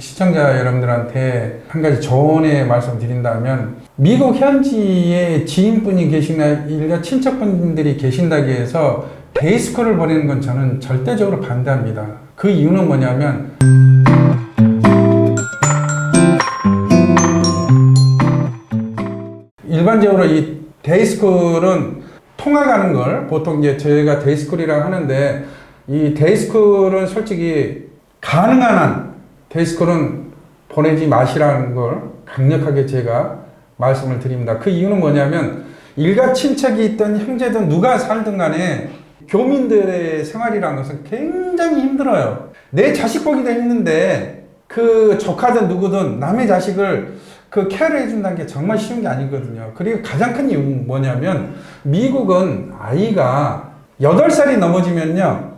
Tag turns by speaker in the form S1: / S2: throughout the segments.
S1: 시청자 여러분들한테 한 가지 조언의 말씀 드린다면 미국 현지에 지인분이 계시나 일가 친척분들이 계신다고 해서 데이스쿨을 보내는 건 저는 절대적으로 반대합니다. 그 이유는 뭐냐면 일반적으로 이 데이스쿨은 통학하는 걸 보통 이제 저희가 데이스쿨이라고 하는데 이 데이스쿨은 솔직히 가능한 한 데이스쿨은 보내지 마시라는 걸 강력하게 제가 말씀을 드립니다. 그 이유는 뭐냐면 일가 친척이 있던 형제든 누가 살든 간에 교민들의 생활이라는 것은 굉장히 힘들어요. 내 자식 보기도 힘든데 그 조카든 누구든 남의 자식을 그 케어를 해준다는 게 정말 쉬운 게 아니거든요. 그리고 가장 큰 이유는 뭐냐면 미국은 아이가 8살이 넘어지면요.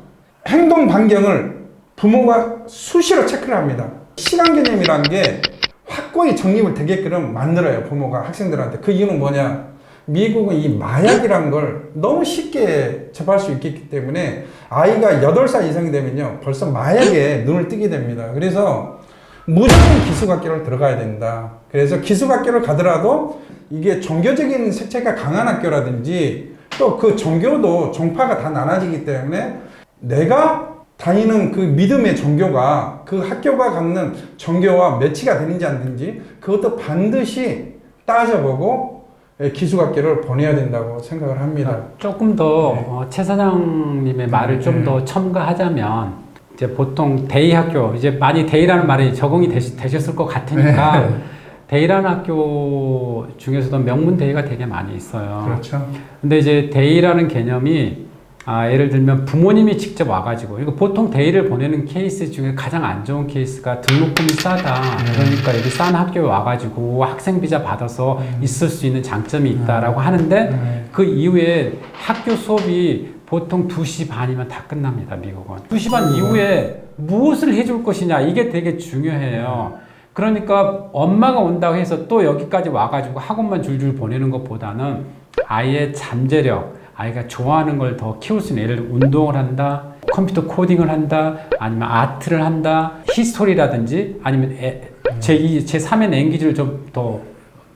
S1: 행동 반경을 부모가 수시로 체크를 합니다. 시간 개념이라는 게 확고히 정립을 되게끔 만들어요. 부모가 학생들한테. 그 이유는 뭐냐? 미국은 이 마약이라는 걸 너무 쉽게 접할 수 있기 때문에 아이가 8살 이상이 되면요. 벌써 마약에 눈을 뜨게 됩니다. 그래서 무조건 기숙학교를 들어가야 된다. 그래서 기숙학교를 가더라도 이게 종교적인 색채가 강한 학교라든지 또 그 종교도 종파가 다 나눠지기 때문에 내가 다니는 그 믿음의 종교가 그 학교가 갖는 종교와 매치가 되는지 안 되는지 그것도 반드시 따져보고 예, 기숙학교를 보내야 된다고 생각을 합니다.
S2: 그러니까 조금 더 어, 최 사장님의 말을 좀더 첨가하자면 이제 보통 대의 학교 이제 많이 대의라는 말이 적응이 되시, 되셨을 것 같으니까
S1: 네.
S2: 대의라는 학교 중에서도 명문 대의가 되게 많이 있어요.
S1: 그렇죠.
S2: 근데 이제 대의라는 개념이 아, 예를 들면 부모님이 직접 와가지고 이거 보통 대의를 보내는 케이스 중에 가장 안 좋은 케이스가 등록금이 싸다. 그러니까 여기 싼 학교에 와가지고 학생 비자 받아서 있을 수 있는 장점이 있다라고 하는데
S1: 네.
S2: 그 이후에 학교 수업이 보통 2시 반이면 다 끝납니다, 미국은. 2시 반 이후에 무엇을 해줄 것이냐, 이게 되게 중요해요. 그러니까 엄마가 온다고 해서 또 여기까지 와가지고 학원만 줄줄 보내는 것보다는 아이의 잠재력, 아이가 좋아하는 걸 더 키울 수 있는 예를 들어 운동을 한다, 컴퓨터 코딩을 한다, 아니면 아트를 한다, 히스토리라든지 아니면 에, 제2, 제3의 랭귀지를 좀더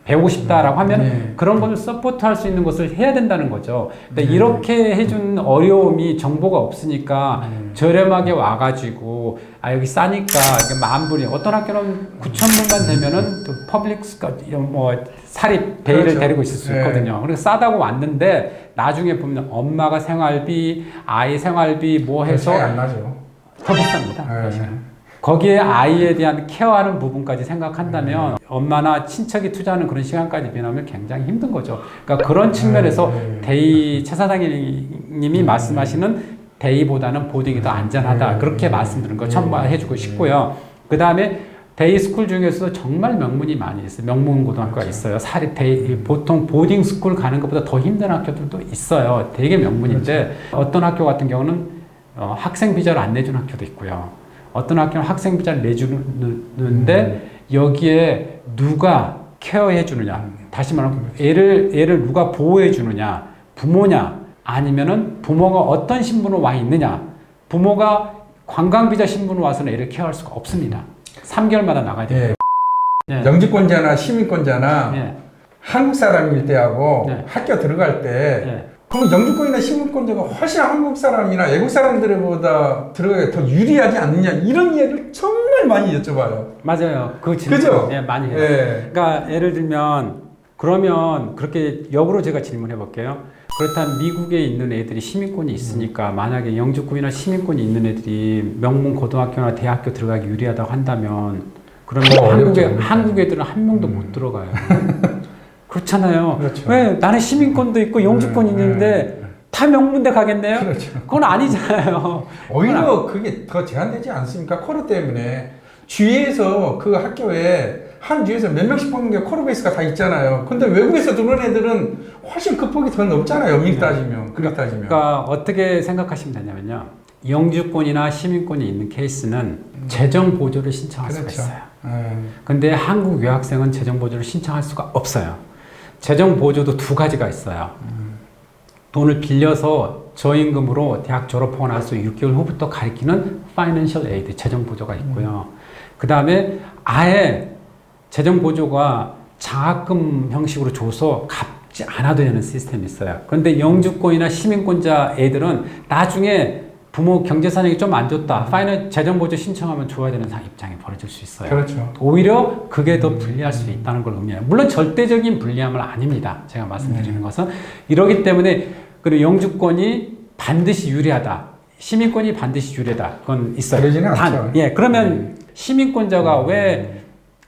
S2: 배우고 싶다라고 하면
S1: 네.
S2: 그런 것을 서포트할 수 있는 것을 해야 된다는 거죠. 근데
S1: 네.
S2: 이렇게 해준 어려움이 정보가 없으니까
S1: 네.
S2: 저렴하게 와가지고 아 여기 싸니까 이게 만 불이 어떤 학교는 9천 불만 되면은 또 퍼블릭 뭐 사립 대의를
S1: 그렇죠.
S2: 데리고 있을 수
S1: 네.
S2: 있거든요. 그래서 싸다고 왔는데 나중에 보면 엄마가 생활비, 아이 생활비 뭐 해서
S1: 안 나죠.
S2: 더 비쌉니다.
S1: 네.
S2: 사실은. 거기에 아이에 대한 케어하는 부분까지 생각한다면 엄마나 친척이 투자하는 그런 시간까지 비하면 굉장히 힘든 거죠. 그러니까 그런 측면에서
S1: 네.
S2: 데이 최 사장님이 말씀하시는 데이보다는 보딩이 더 안전하다
S1: 네.
S2: 그렇게 말씀드린 거 첨부해주고 싶고요. 그 다음에 데이 스쿨 중에서도 정말 명문이 많이 있어요. 명문 고등학교가 있어요. 사립 데이 보통 보딩 스쿨 가는 것보다 더 힘든 학교들도 있어요. 되게 명문인데 어떤 학교 같은 경우는 어, 학생 비자를 안 내준 학교도 있고요. 어떤 학교는 학생 비자를 내주는데 여기에 누가 케어해 주느냐 다시 말하면 애를 애를 누가 보호해 주느냐 부모냐 아니면은 부모가 어떤 신분으로 와 있느냐 부모가 관광 비자 신분으로 와서는 애를 케어할 수가 없습니다. 3개월마다 나가야 돼요.
S1: 예.
S2: 네.
S1: 영주권자나 시민권자나
S2: 네.
S1: 한국 사람일 때하고
S2: 네.
S1: 학교 들어갈 때
S2: 네.
S1: 그럼 영주권이나 시민권자가 훨씬 한국 사람이나 외국 사람들보다 들어가기 더 유리하지 않느냐 이런 이야기를 정말 많이 여쭤봐요.
S2: 맞아요. 그 질문
S1: 그죠?
S2: 네, 많이 해요.
S1: 예.
S2: 그러니까 예를 들면 그러면 그렇게 역으로 제가 질문해 볼게요. 그렇다면 미국에 있는 애들이 시민권이 있으니까 만약에 영주권이나 시민권이 있는 애들이 명문 고등학교나 대학교 들어가기 유리하다고 한다면 그러면 한국에. 한국 애들은 한 명도
S1: 음.
S2: 못 들어가요. 그렇잖아요.
S1: 그렇죠.
S2: 왜 나는 시민권도 있고 영주권
S1: 음,
S2: 있는데 다 명문대 가겠네요?
S1: 그렇죠.
S2: 그건 아니잖아요.
S1: 오히려 그게 더 제한되지 않습니까? 코로 때문에 주위에서 그 학교에 한 주에서 몇 명씩 뽑는 게 코로 베이스가 다 있잖아요. 근데 외국에서 들어온 애들은 훨씬 그 폭이 더 넓잖아요. 엄밀히 따지면. 그렇게 따지면.
S2: 그러니까 어떻게 생각하시면 되냐면요. 영주권이나 시민권이 있는 케이스는 재정 보조를 신청할 수가
S1: 그렇죠.
S2: 있어요.
S1: 예.
S2: 근데 한국 유학생은 재정 보조를 신청할 수가 없어요. 재정 보조도 두 가지가 있어요. 돈을 빌려서 저임금으로 대학 졸업하고 나서 6개월 후부터 가리키는 파이낸셜 에이드 재정 보조가 있고요. 그 다음에 아예 재정 보조가 장학금 형식으로 줘서 갚지 않아도 되는 시스템이 있어요. 그런데 영주권이나 시민권자 애들은 나중에 부모 경제 사정이 좀 안 좋다. 파이널 재정 보조 신청하면 줘야 되는 상- 입장이 벌어질 수 있어요.
S1: 그렇죠.
S2: 오히려 그게 더 불리할 수 있다는 걸 의미해요. 물론 절대적인 불리함은 아닙니다. 제가 말씀드리는 것은 이러기 때문에 그리고 영주권이 반드시 유리하다. 시민권이 반드시 유리하다. 그건 있어요.
S1: 그러지는
S2: 단,
S1: 않죠.
S2: 예, 그러면 시민권자가 왜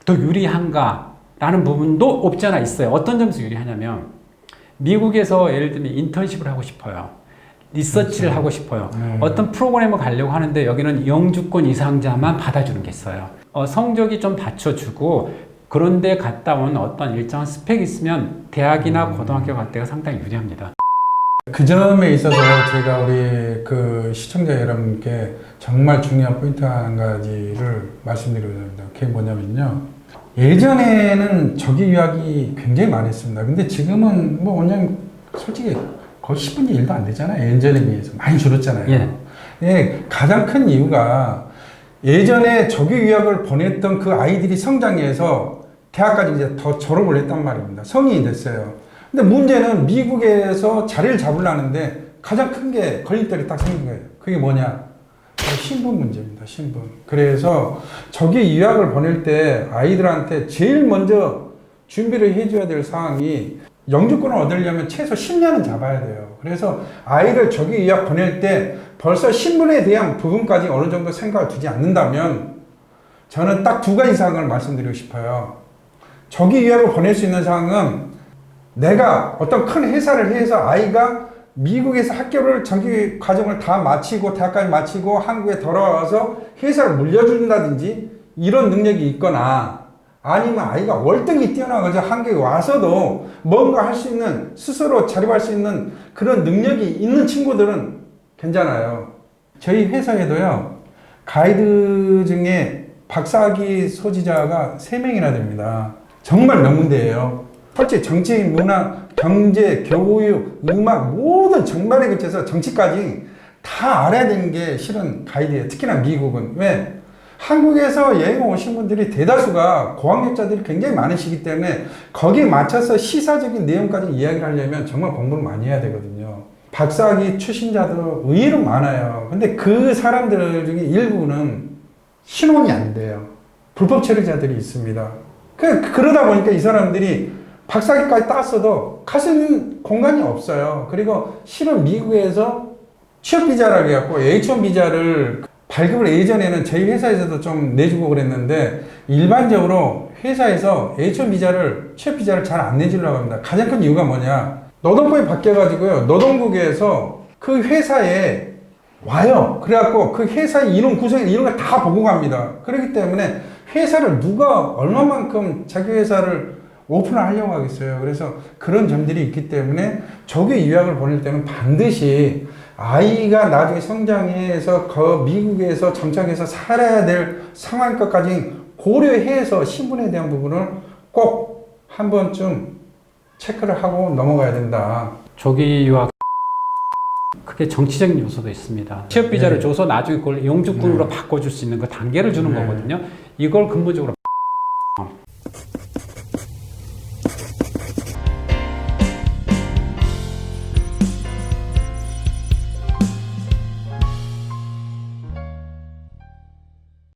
S2: 더 유리한가라는 부분도 없지 않아 있어요. 어떤 점에서 유리하냐면 미국에서 예를 들면 인턴십을 하고 싶어요. 리서치를 하고 싶어요.
S1: 네.
S2: 어떤 프로그램을 가려고 하는데 여기는 영주권 이상자만 받아주는 게 있어요. 어, 성적이 좀 받쳐주고 그런데 갔다 온 어떤 일정한 스펙이 있으면 대학이나 고등학교 갈 때가 상당히 유리합니다.
S1: 그 점에 있어서 제가 우리 그 시청자 여러분께 정말 중요한 포인트 한 가지를 말씀드리고자 합니다. 그게 뭐냐면요. 예전에는 저기 유학이 굉장히 많았습니다. 근데 지금은 뭐 그냥 솔직히 거의 10분의 1도 안 되잖아요. 예전에 비해서. 많이 줄었잖아요.
S2: 예.
S1: 예, 가장 큰 이유가 예전에 저기 유학을 보냈던 그 아이들이 성장해서 대학까지 이제 더 졸업을 했단 말입니다. 성인이 됐어요. 근데 문제는 미국에서 자리를 잡으려는데 가장 큰 게 걸림돌이 딱 생긴 거예요. 그게 뭐냐? 신분 문제입니다. 신분. 그래서 저기 유학을 보낼 때 아이들한테 제일 먼저 준비를 해줘야 될 상황이 영주권을 얻으려면 최소 10년은 잡아야 돼요. 그래서 아이를 저기 유학 보낼 때 벌써 신분에 대한 부분까지 어느 정도 생각을 두지 않는다면 저는 딱 두 가지 사항을 말씀드리고 싶어요. 저기 유학을 보낼 수 있는 상황은 내가 어떤 큰 회사를 해서 아이가 미국에서 학교를 정기 과정을 다 마치고 대학까지 마치고 한국에 돌아와서 회사를 물려준다든지 이런 능력이 있거나 아니면 아이가 월등히 뛰어나가지고 한국에 와서도 뭔가 할 수 있는 스스로 자립할 수 있는 그런 능력이 있는 친구들은 괜찮아요. 저희 회사에도요 가이드 중에 박사학위 소지자가 3명이나 됩니다. 정말 명문대예요. 솔직히 정치, 문화, 경제, 교육, 음악 모든 정말에 그쳐서 정치까지 다 알아야 되는 게 실은 가이드예요. 특히나 미국은 왜? 한국에서 여행 오신 분들이 대다수가 고학력자들이 굉장히 많으시기 때문에 거기에 맞춰서 시사적인 내용까지 이야기를 하려면 정말 공부를 많이 해야 되거든요. 박사학위 출신자도 의외로 많아요. 근데 그 사람들 중에 일부는 신원이 안 돼요. 불법 체류자들이 있습니다. 그, 그러다 보니까 이 사람들이 박사학위까지 땄어도 갈 수 있는 공간이 없어요. 그리고 실은 미국에서 취업 비자라고 해갖고 H1 비자를 발급을 예전에는 저희 회사에서도 좀 내주고 그랬는데 일반적으로 회사에서 H1 비자를 취업 비자를 잘 안 내주려고 합니다. 가장 큰 이유가 뭐냐? 노동법이 바뀌어가지고요. 노동국에서 그 회사에 와요. 그래갖고 그 회사의 이론 구성 이런 걸 다 보고 갑니다. 그렇기 때문에 회사를 누가 얼마만큼 자기 회사를 오픈을 하려고 하겠어요. 그래서 그런 점들이 있기 때문에 저기 유학을 보낼 때는 반드시 아이가 나중에 성장해서 그 미국에서 정착해서 살아야 될 상황까지 고려해서 신분에 대한 부분을 꼭 한 번쯤 체크를 하고 넘어가야 된다.
S2: 조기 유학 그게 정치적인 요소도 있습니다. 취업 비자를
S1: 네.
S2: 줘서 나중에 그걸 영주권으로 바꿔줄 수 있는 그 단계를 주는
S1: 네.
S2: 거거든요. 이걸 근본적으로